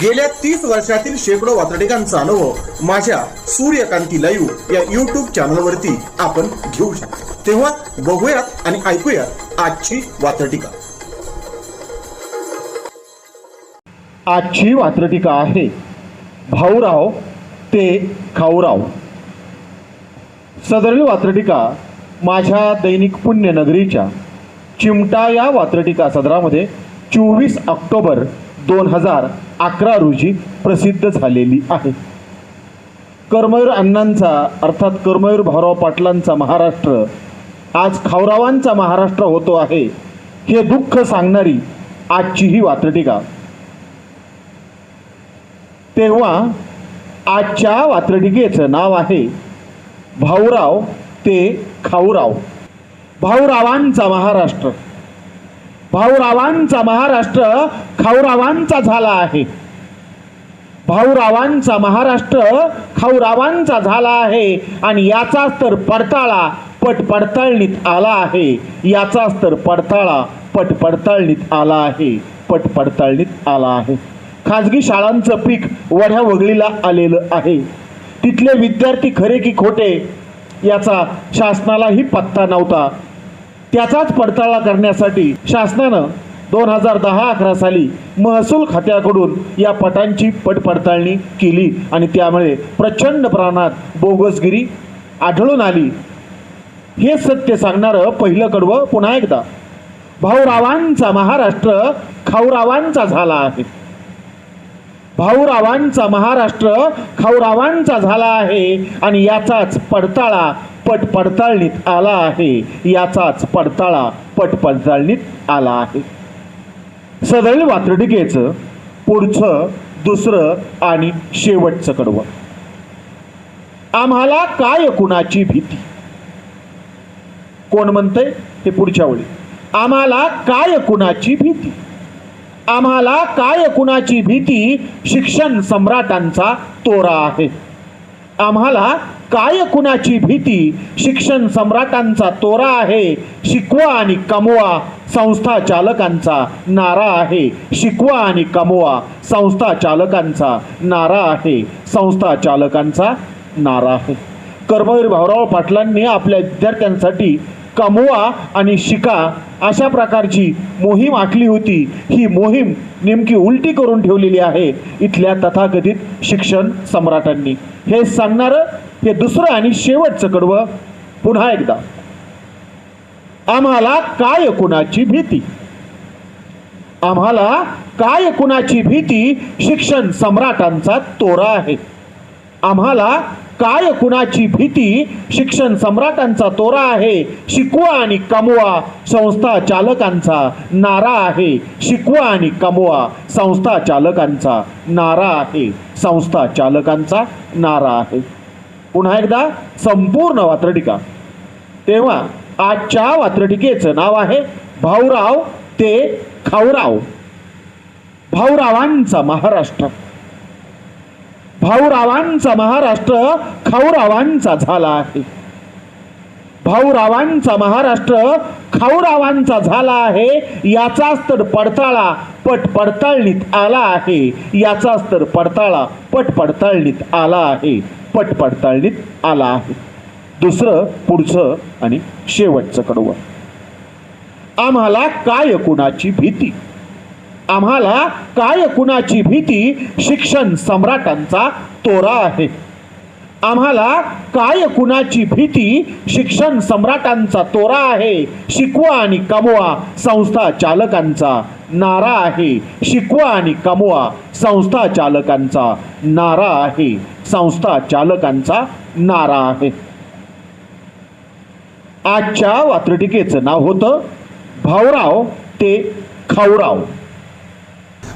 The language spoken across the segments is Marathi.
गेल्या तीस वर्षातील शेकडो वातडिकांचा अनुभव माझ्या सूर्यकांती लाईव्ह या युट्यूब चॅनलवरती आपण घेऊ शकतो. तेव्हा बघूयात आणि ऐकूयात आजची वातडिका आजची वात्रटिका आहे भाऊराव ते खाऊराव. सदरील वात्रटिका माझ्या दैनिक पुण्यनगरीच्या चिमटा या वात्रटिका सदरामध्ये चोवीस ऑक्टोबर दोन हजार अकरा रोजी प्रसिद्ध झालेली आहे. कर्मयूर अण्णांचा अर्थात कर्मयूर भाऊराव पाटलांचा महाराष्ट्र आज खावरावांचा महाराष्ट्र होतो आहे हे दुःख सांगणारी आजची ही वात्रटिका तेव्हा आजच्या वात्रटिकेचं नाव आहे भाऊराव ते खाऊराव. भाऊरावांचा महाराष्ट्र. भाऊरावांचा महाराष्ट्र खाऊरावांचा झाला आहे. भाऊरावांचा महाराष्ट्र खाऊरावांचा झाला आहे. आणि याचाच तर पडताळा पट पडताळणीत आला आहे. याचाच तर पडताळा पट पडताळणीत आला आहे. पट पडताळणीत आला आहे. खाजगी शाळांचं पीक वढ्या वगळीला आलेलं आहे. तिथले विद्यार्थी खरे की खोटे याचा शासनालाही पत्ता नव्हता. त्याचाच पडताळा करण्यासाठी शासनानं दोन हजार दहा अकरा साली महसूल खात्याकडून या पटांची पटपडताळणी केली आणि त्यामुळे प्रचंड प्रमाणात बोगसगिरी आढळून आली. हे सत्य सांगणारं पहिलं कडवं पुन्हा एकदा. भाऊरावांचा महाराष्ट्र खाऊरावांचा झाला आहे. भाऊरावांचा महाराष्ट्र खाऊरावांचा झाला आहे आणि याचाच पडताळा पट पडताळणीत आला आहे. याचाच पडताळा पट पडताळणीत आला आहे. सदैल वात्रटिकेचं पुढचं दुसरं आणि शेवटचं कडवं. आम्हाला काय कुणाची भीती? कोण म्हणतंय? हे पुढच्या वेळी आम्हाला काय कुणाची भीती? आम्हाला काय कुणाची भीती? शिक्षण सम्राटांचा तोरा आहे. आम्हाला काय कुणाची भीती? शिक्षण सम्राटांचा तोरा आहे. शिकवा आणि कमवा. संस्था चालकांचा नारा आहे. शिकवा आणि कमवा. संस्था चालकांचा नारा आहे. संस्था चालकांचा नारा आहे. कर्मवीर भाऊराव पाटलांनी आपल्या विद्यार्थ्यांसाठी कमवा आणि शिका अशा प्रकारची मोहीम आखली होती. ही मोहीम नेमकी उलटी करून ठेवलेली आहे. इथल्या तथाकथित शिक्षण सम्राटांनी. हे सांगणारं हे दुसरं आणि शेवटचं कडवं पुन्हा एकदा. आम्हाला काय कुणाची भीती? आम्हाला काय कुणाची भीती? शिक्षण सम्राटांचा तोरा आहे. आम्हाला काय कुणाची भीती? शिक्षण सम्राटांचा तोरा आहे. शिकवा आणि कमवा. संस्था चालकांचा नारा आहे. शिकवा आणि कमवा. संस्था चालकांचा नारा आहे. संस्था चालकांचा नारा आहे. पुन्हा एकदा संपूर्ण वात्रटिका. तेव्हा आजच्या वात्रटिकेचं नाव आहे भाऊराव ते खाऊराव. भाऊरावांचा महाराष्ट्र. भाऊरावांचा महाराष्ट्र खाऊरावांचा झाला आहे. भाऊरावांचा महाराष्ट्र खाऊरावांचा झाला आहे. याचाच तर पडताळा पट पडताळणीत आला आहे. याचाच तर पडताळा पट पडताळणीत आला आहे. पट पडताळणीत आला आहे. दुसरं पुढचं आणि शेवटचं कडवं. आम्हाला काय कुणाची भीती? आम्हाला काय कुणाची भीती? शिक्षण सम्राटांचा तोरा आहे. आम्हाला काय कुणाची भीती? शिक्षण सम्राटांचा तोरा आहे. शिकवा आणि कमवा संस्था चालकांचा नारा आहे. शिकवा आणि कमवा संस्था चालकांचा नारा आहे. संस्था चालकांचा नारा आहे. आजच्या वात्रटिकेचं नाव होतं भाऊराव ते खाऊराव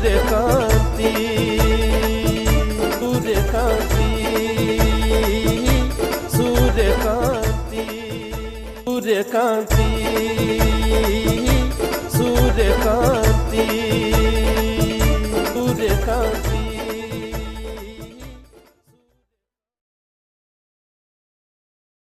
ਤੁਰੇ ਕਾਂਤੀ ਤੁਰੇ ਕਾਂਤੀ ਸੂਰੇ ਕਾਂਤੀ ਸੂਰੇ ਕਾਂਤੀ।